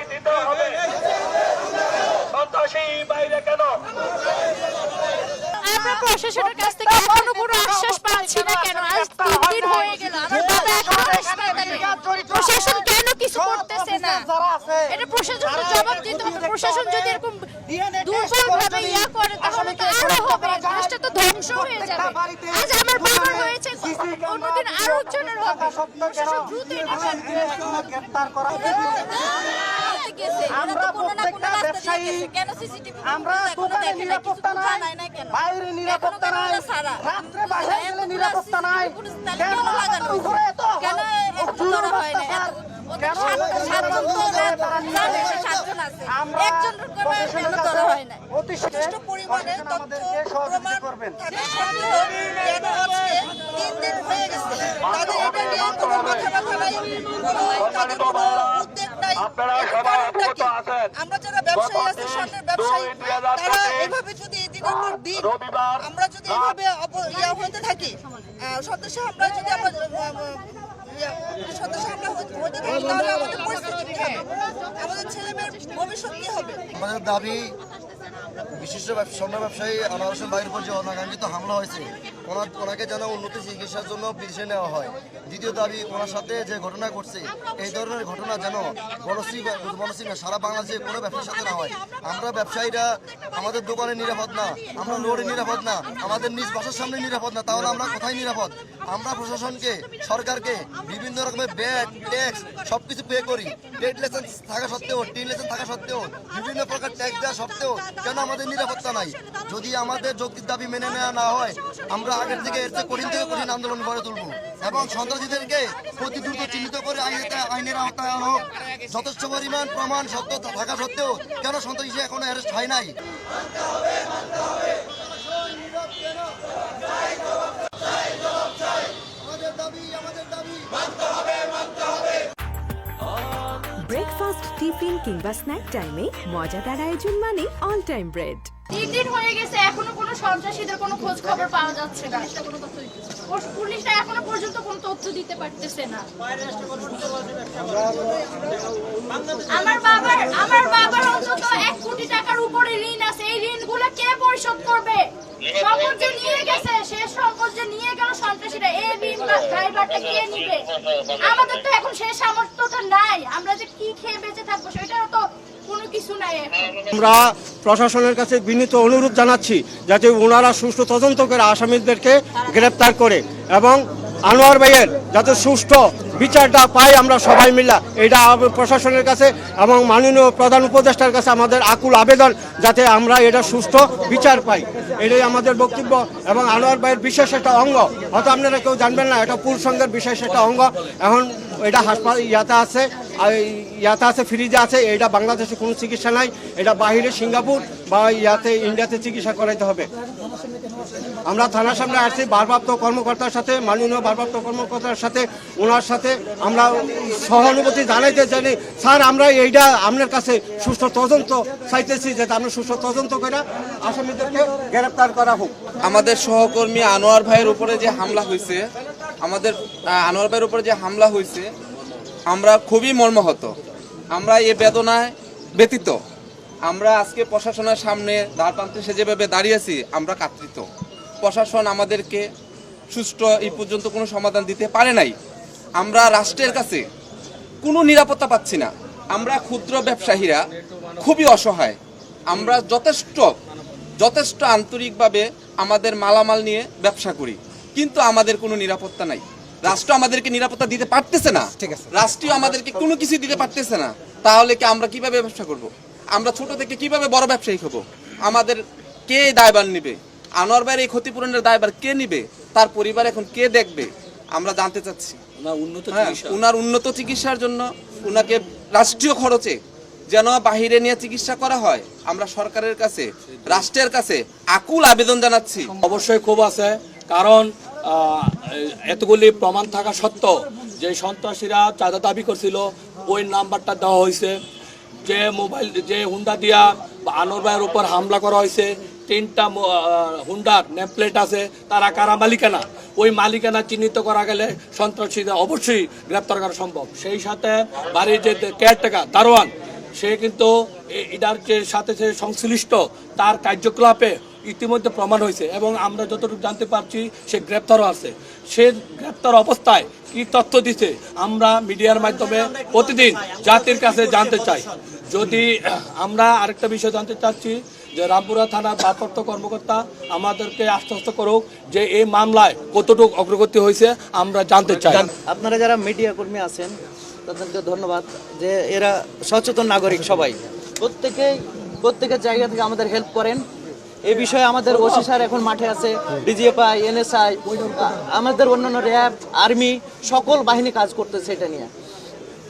জবাই দিতে হবে সন্ত্রাসী বাইরে কেন আমরা প্রশাসনের কাছ থেকে এখনও কোনো আশ্বাস পাচ্ছি না কেন? আজ দিন হয়ে গেল, আমার বাবা এখনও হাসপাতালে প্রশাসন কেন কিছু করতেছে না? এটা প্রশাসন জবাব দিতে হবে। প্রশাসন যদি এরকম দুর্বলভাবে ইয়া করে, তাহলে তো আরও হবে। দেশটা তো ধ্বংস হয়ে যাবে। আজ আমার বাবার হয়েছে, অন্যদিন আরও জনের হবে। প্রশাসন দ্রুত এটা গ্রেফতার করা গেছে। কেন সিসিটিভি আমরা দোকানে নিরাপত্তা নাই। বাইরে নিরাপত্তা নাই। রাত্রে বাসায় গেলে নিরাপত্তা নাই। কেন উপরে এত কেন হয় না আমরা উদ্বেগ আমরা যারা ব্যবসায়ী আছি স্বর্ণের ব্যবসায়ী তারা এভাবে যদি দিনের পর দিন রবিবার আমরা যদি এভাবে ইয়া হতে থাকি সদস্য আমরা যদি আমরা সদস্য আমরা হতে হতে থাকি তাহলে আমাদের পরিস্থিতি কি হবে? আমাদের ছেলে মেয়ের ভবিষ্যৎ কি হবে? আমাদের দাবি বিশিষ্ট স্বর্ণ ব্যবসায়ী আনোয়ার হোসেন ভাইয়ের উপর যে অনাকাঙ্ক্ষিত হামলা হয়েছে ওনার, ওনাকে যেন উন্নতি চিকিৎসার জন্য বিদেশে নেওয়া হয়। দ্বিতীয় দাবি ওনার সাথে যে ঘটনা ঘটছে, এই ধরনের ঘটনা যেন বনশ্রী বনশ্রী সারা বাংলাদেশে কোনো ব্যবসার সাথে না হয়। আমরা ব্যবসায়ীরা আমাদের দোকানে নিরাপদ না, আমরা রোডে নিরাপদ না, আমাদের নিজ বাসার সামনে নিরাপদ না, তাহলে আমরা কোথায় নিরাপদ? আমরা প্রশাসনকে, সরকারকে বিভিন্ন রকমের ব্যাগ, ট্যাক্স সব কিছু পে করি। ট্রেড লাইসেন্স থাকা সত্ত্বেও, টিন লাইসেন্স থাকা সত্ত্বেও, বিভিন্ন প্রকার ট্যাক্স দেওয়া সত্ত্বেও কেন আমাদের নিরাপত্তা নাই? যদি আমাদের যৌক্তিক দাবি মেনে নেওয়া না হয়, আমরা আগের থেকে এর চেয়ে কঠিন থেকে কঠিন আন্দোলন গড়ে তুলব। এবং সন্ত্রাসীদেরকে অতি দ্রুত চিহ্নিত করে আইনের আওতায় হোক। যথেষ্ট পরিমাণ প্রমাণ সত্য থাকা সত্ত্বেও কেন সন্ত্রাসী এখনও অ্যারেস্ট হয় নাই? ব্রেকফাস্ট টিফিন কিংবা স্ন্যাক টাইমে মজাদার আয়োজন মানে অল টাইম ব্রেড তিন দিন হয়ে গেছে, এখনও কোনো সন্ত্রাসীদের কোনো খোঁজ খবর পাওয়া যাচ্ছে না। পুলিশ- পুলিশরা এখনও পর্যন্ত তথ্য দিতে পারতেছে না। আমার বাবার আমার বাবার অন্তত এক কোটি টাকার উপরে ঋণ আছে। এই কে পরিশোধ করবে? সম্পদ নিয়ে গেছে, সে সম্পদ নিয়ে গেল সন্ত্রাসীরা। এই ঋণ ড্রাইভারটা কে নিবে? আমাদের তো এখন সেই সামর্থ্যটা নাই। আমরা যে কি খেয়ে বেঁচে থাকব সেটাও তো কোনো কিছু নাই এখন আমরা প্রশাসনের কাছে বিনীত অনুরোধ জানাচ্ছি যাতে ওনারা সুষ্ঠু তদন্ত করে আসামিদেরকে গ্রেপ্তার করে এবং আনোয়ার ভাইয়ের যাতে সুষ্ঠু বিচারটা পাই আমরা সবাই মিলা। এটা প্রশাসনের কাছে এবং মাননীয় প্রধান উপদেষ্টার কাছে আমাদের আকুল আবেদন যাতে আমরা এটা সুষ্ঠু বিচার পাই। এটাই আমাদের বক্তব্য এবং আনোয়ার ভাইয়ের বিশেষ একটা অঙ্গ। হয়তো আপনারা কেউ জানবেন না, এটা পুর সংঘের বিশেষ একটা অঙ্গ। এখন এটা হাসপাতাল ইয়াতে আছে। ইয়াতে আছে, ফ্রিজে আছে, এটা বাংলাদেশে কোনো চিকিৎসা নাই, এটা বাহিরে সিঙ্গাপুর বা ইয়াতে, ইন্ডিয়াতে চিকিৎসা করাইতে হবে। আমরা থানার সামনে আসছি, ভারপ্রাপ্ত কর্মকর্তার সাথে, মাননীয় ভারপ্রাপ্ত কর্মকর্তার সাথে, ওনার সাথে আমরা সহানুভূতি জানাইতে জানি, স্যার, আমরা এইটা আপনার কাছে সুস্থ তদন্ত চাইতেছি, যাতে আমরা সুস্থ তদন্ত করে আসামিদেরকে গ্রেপ্তার করা হোক। আমাদের সহকর্মী আনোয়ার ভাইয়ের উপরে যে হামলা হয়েছে আমাদের আনোয়ার ভাইয়ের উপরে যে হামলা হয়েছে আমরা খুবই মর্মাহত। আমরা এ বেদনায় ব্যতীত আমরা আজকে প্রশাসনের সামনে দ্বার প্রান্তে সে যেভাবে দাঁড়িয়েছি আমরা কাতৃত প্রশাসন আমাদেরকে সুষ্ঠু এই পর্যন্ত কোনো সমাধান দিতে পারে নাই। আমরা রাষ্ট্রের কাছে কোনো নিরাপত্তা পাচ্ছি না। আমরা ক্ষুদ্র ব্যবসায়ীরা খুবই অসহায়। আমরা যথেষ্ট যথেষ্ট আন্তরিকভাবে আমাদের মালামাল নিয়ে ব্যবসা করি, কিন্তু আমাদের কোনো নিরাপত্তা নাই। রাষ্ট্র আমাদেরকে নিরাপত্তা দিতে পারতেছে না। ঠিক আছে। রাষ্ট্রীয় আমাদেরকে কোনো কিছু দিতে পারতেছে না। তাহলে কি আমরা কীভাবে ব্যবসা করব। আমরা ছোট থেকে কীভাবে বড় ব্যবসায়ী হব? আমাদের কে দায়বার দায়ভার নিবে? আনোয়ার ভাইয়ের এই ক্ষতিপূরণের দায়বার কে নিবে? তার পরিবার এখন কে দেখবে? আমরা জানতে চাচ্ছি। হ্যাঁ, উনার উন্নত চিকিৎসার জন্য উনাকে রাষ্ট্রীয় খরচে যেন বাহিরে নিয়ে চিকিৎসা করা হয় আমরা সরকারের কাছে রাষ্ট্রের কাছে আকুল আবেদন জানাচ্ছি। অবশ্যই খুব আছে কারণ আহ, এতগুলি প্রমাণ থাকা সত্ত্বেও যে সন্ত্রাসীরা চাঁদা দাবি করছিল, ওই নাম্বারটা দেওয়া হয়েছে। যে মোবাইল, যে হুন্ডা দিয়া বা আনোয়ার ভাইয়ের উপর হামলা করা হয়েছে, তিনটা হুন্ডার নেমপ্লেট আছে, তারা কারা মালিকানা? ওই মালিকানা চিহ্নিত করা গেলে সন্ত্রাসীদের অবশ্যই গ্রেপ্তার করা সম্ভব। সেই সাথে বাড়ির যে কেয়ারটেকার দারোয়ান, সে কিন্তু এটার যে সাথে যে সংশ্লিষ্ট, তার কার্যকলাপে ইতিমধ্যে প্রমাণ হয়েছে এবং আমরা যতটুকু জানতে পারছি, সে গ্রেপ্তারও আছে। সে গ্রেপ্তার অবস্থায় কি তথ্য দিছে, আমরা মিডিয়ার মাধ্যমে প্রতিদিন জাতির কাছে জানতে চাই। যদি আমরা আরেকটা বিষয় জানতে চাচ্ছি, যে রামপুরা থানার ভারপ্রাপ্ত কর্মকর্তা আমাদেরকে আশ্বস্ত করুক যে এই মামলায় কতটুকু অগ্রগতি হয়েছে, আমরা জানতে চাই। আপনারা যারা মিডিয়া কর্মী আছেন, তাদেরকে ধন্যবাদ যে এরা সচেতন নাগরিক সবাই। প্রত্যেকেই, প্রত্যেকের জায়গা থেকে আমাদের হেল্প করেন। এই বিষয়ে আমাদের ওসি স্যার এখন মাঠে আছে, ডিজিএফআই, এনএসআই, আমাদের অন্যান্য র্যাব, আর্মি, সকল বাহিনী কাজ করতেছে এটা নিয়ে।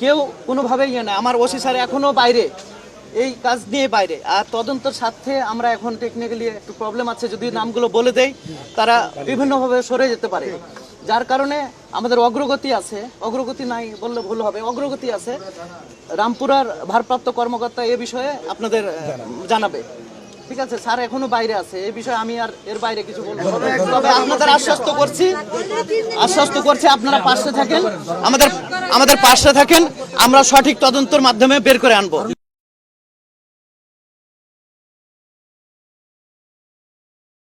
কেউ কোনোভাবেই ইয়ে না আমার ওসি স্যার এখনও বাইরে, এই কাজ নিয়ে বাইরে। আর তদন্তের সাথে আমরা এখন টেকনিক্যালি একটু প্রবলেম আছে, যদি নামগুলো বলে দেই, তারা বিভিন্নভাবে সরে যেতে পারে। যার কারণে আমাদের অগ্রগতি আছে, অগ্রগতি নাই বললে ভুল হবে, অগ্রগতি আছে। রামপুরার ভারপ্রাপ্ত কর্মকর্তা এ বিষয়ে আপনাদের জানাবে। ঠিক আছে, স্যার এখনও বাইরে আছে। এই বিষয়ে আমি আর এর বাইরে কিছু বলব তবে আপনাদের আশ্বস্ত করছি আশ্বস্ত করছি আপনারা পাশে থাকেন। আমাদের আমাদের পাশে থাকেন, আমরা সঠিক তদন্তর মাধ্যমে বের করে আনব।